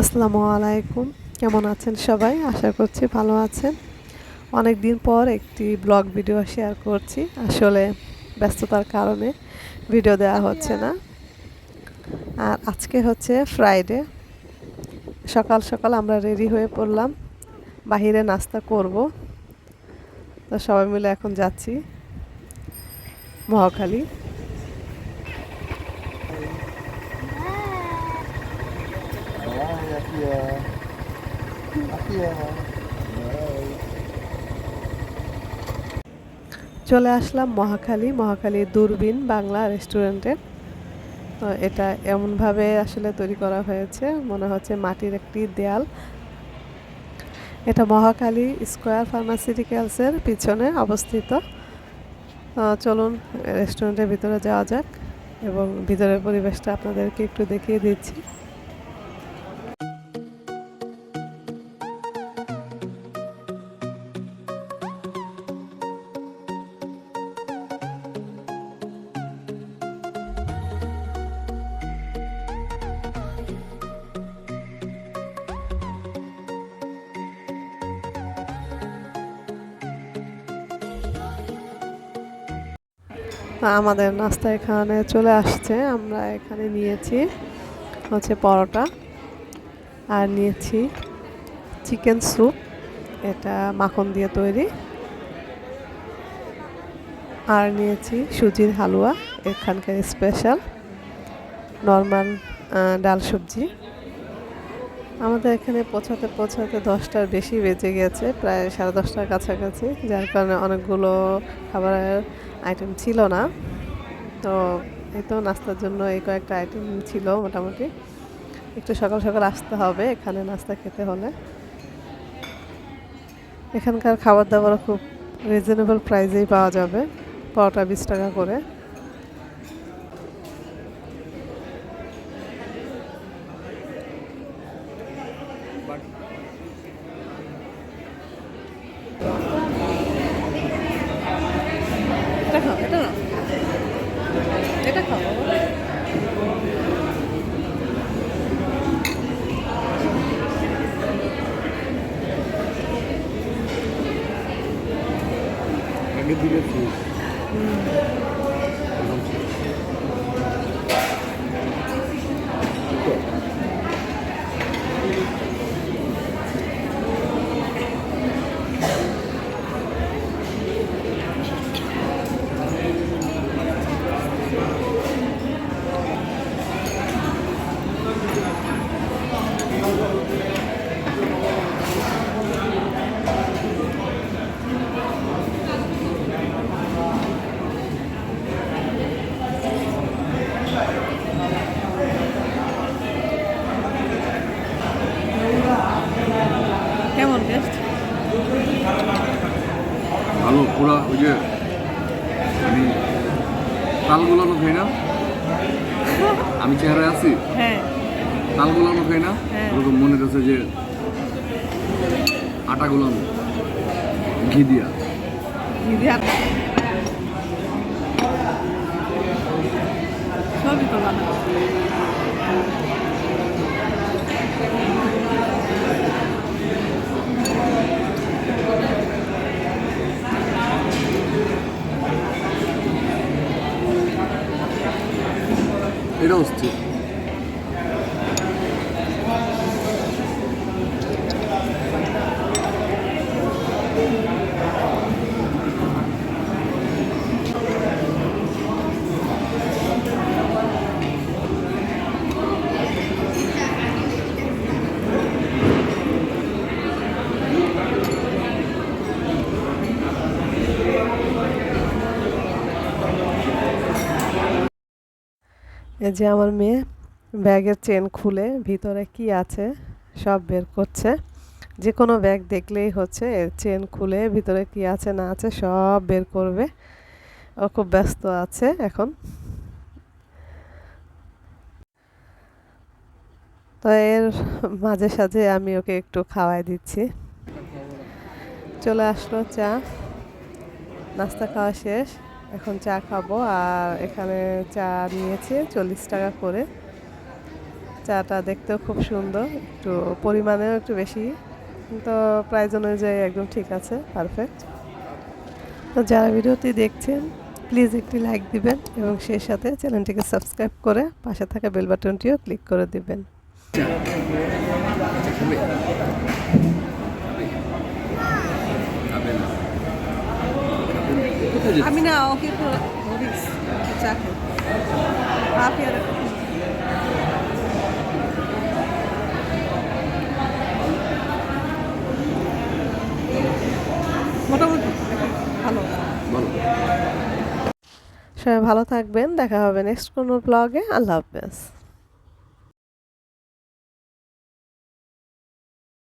আসসালামু আলাইকুম। কেমন আছেন সবাই? আশা করছি ভালো আছেন। অনেক দিন পর একটি ব্লগ ভিডিও শেয়ার করছি। আসলে ব্যস্ততার কারণে ভিডিও দেওয়া হচ্ছে না। আর আজকে হচ্ছে ফ্রাইডে সকাল সকাল আমরা রেডি হয়ে পড়লাম। বাহিরে নাস্তা করব। তো সবাই মিলে এখন যাচ্ছি মহাখালী। চলে আসলাম মহাখালী মহাখালী দূরবীন বাংলা রেস্টুরেন্টে। তো এটা এমনভাবে আসলে তৈরি করা হয়েছে, মনে হচ্ছে মাটির একটি দেয়াল। এটা মহাখালী স্কোয়ার ফার্মাসিউটিক্যালসের পিছনে অবস্থিত। চলুন রেস্টুরেন্টের ভিতরে যাওয়া যাক এবং ভিতরের পরিবেশটা আপনাদেরকে একটু দেখিয়ে দিচ্ছি। আমাদের নাস্তা এখানে চলে আসছে। আমরা এখানে নিয়েছি হচ্ছে পরোটা আর নিয়েছি চিকেন স্যুপ। এটা মাখন দিয়ে তৈরি। আর নিয়েছি সুজির হালুয়া, এখানকার স্পেশাল নর্মাল ডাল সবজি। আমাদের এখানে পৌঁছাতে পৌঁছাতে দশটার বেশি বেজে গেছে, প্রায় সাড়ে দশটার কাছাকাছি, যার কারণে অনেকগুলো খাবারের আইটেম ছিল না। তো এই তো নাস্তার জন্য এই কয়েকটা আইটেম ছিল মোটামুটি। একটু সকাল সকাল আসতে হবে এখানে নাস্তা খেতে হলে। এখানকার খাবার দাবারও খুব রিজনেবল প্রাইসেই পাওয়া যাবে, পরোটা বিশ টাকা করে। que. Hum. ভালো পুরা ওই যে আমি তাল গুলানো খাই না? আমি চেহারায় আছি? হ্যাঁ। তাল গুলানো খাই না? হ্যাঁ। ওরকম মনে হচ্ছে যে আটা গুলানো ঘি দিয়া। সবই তো ভালো এটা এই যে আমার মেয়ে ব্যাগের চেন খুলে ভিতরে কি আছে সব বের করছে। যে কোনো ব্যাগ দেখলেই হচ্ছে এর চেন খুলে ভিতরে কি আছে না আছে সব বের করবে। ও খুব ব্যস্ত আছে এখন। তো এর মাঝে সাঝে আমি ওকে একটু খাওয়াই দিচ্ছি। চলে আসলো চা। নাস্তা খাওয়া শেষ। এখন চা খাব, আর এখানে চা নিয়েছে চল্লিশ টাকা করে। চাটা দেখতেও খুব সুন্দর, একটু পরিমাণেও একটু বেশি। তো প্রাইজ অনুযায়ী একদম ঠিক আছে পারফেক্ট তো যারা ভিডিওটি দেখছেন প্লিজ একটি লাইক দিবেন এবং সেই সাথে চ্যানেলটিকে সাবস্ক্রাইব করে পাশে থাকা বেল বাটনটিও ক্লিক করে দিবেন চা চা খাবে খাবে না কোথায় যেতে আমি না ওকে হরিস চা খাই মোটামুটি ভালো সবাই ভালো থাকবেন দেখা হবে নেক্সট কোনো ব্লগে আল্লাহ হাফেজ।